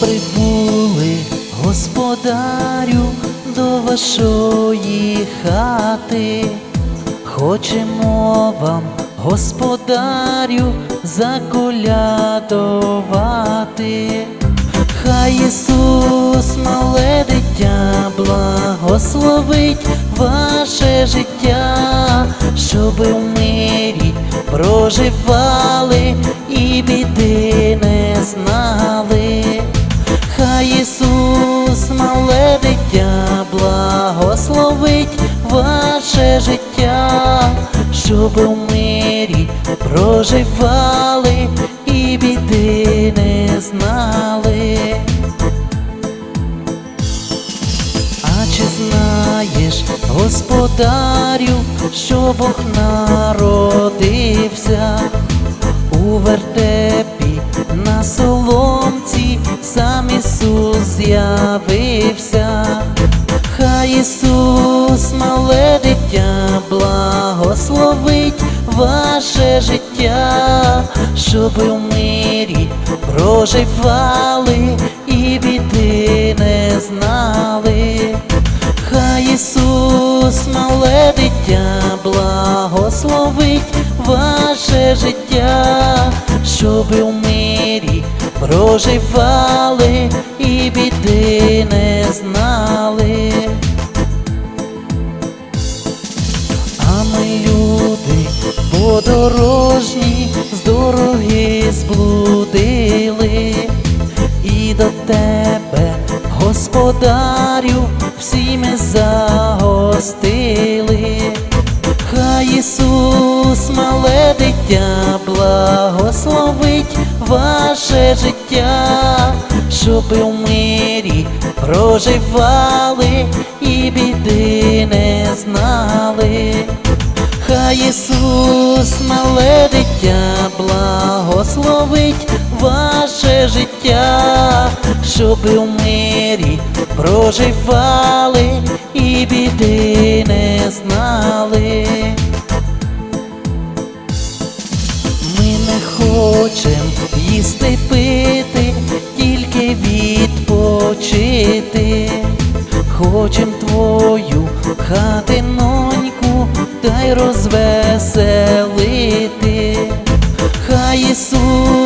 прибули, господарю, до вашої хати, хочемо вам, господарю, заколядувати. Хай Ісус, мале дитя, благословить ваше життя, щоб в мирі проживали і біди не знали. Щоб у мирі проживали і біди не знали. А чи знаєш, господарю, що Бог народився у вертепі на соломці, сам Ісус з'явився, хай Ісус, мале проживали і біди не знали. Хай Ісус, мале дитя, благословить ваше життя, щоб у мирі проживали і біди не знали. А ми люди подорожні, загостили. Хай Ісус, мале дитя, благословить ваше життя, щоб у мирі проживали і біди не знали. Хай Ісус, мале дитя, благословить ваше життя, щоб у мирі проживали і біди не знали. Ми не хочем їсти пити, тільки відпочити. Хочем твою хатиноньку та й розвеселити. Хай Ісус,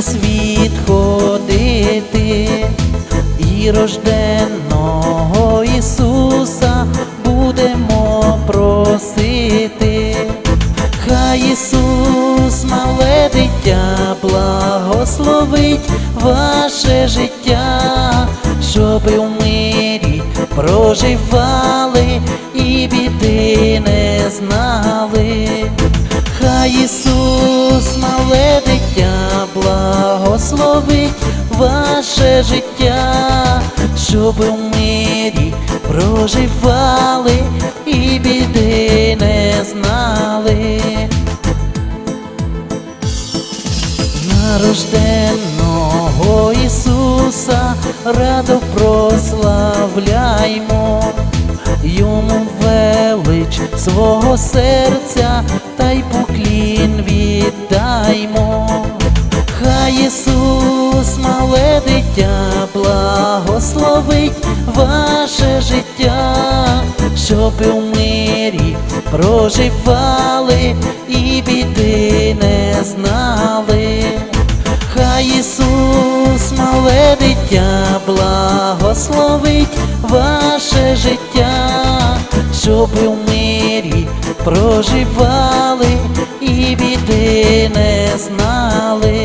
Від вас відходити і рожденного Ісуса будемо просити. Хай Ісус, мале дитя, благословить ваше життя, щоб у мирі проживали і біди не знали. Хай Ісус, мале дитя, благословить ваше життя, щоб у мирі проживали і біди не знали. Нарожденного Ісуса радо прославляймо, йому велич свого серця та й поклін віддаймо. Ісус, мале дитя, благословить ваше життя, щоб у мирі проживали і біди не знали. Хай Ісус, мале дитя, благословить ваше життя, щоб у мирі проживали і біди не знали.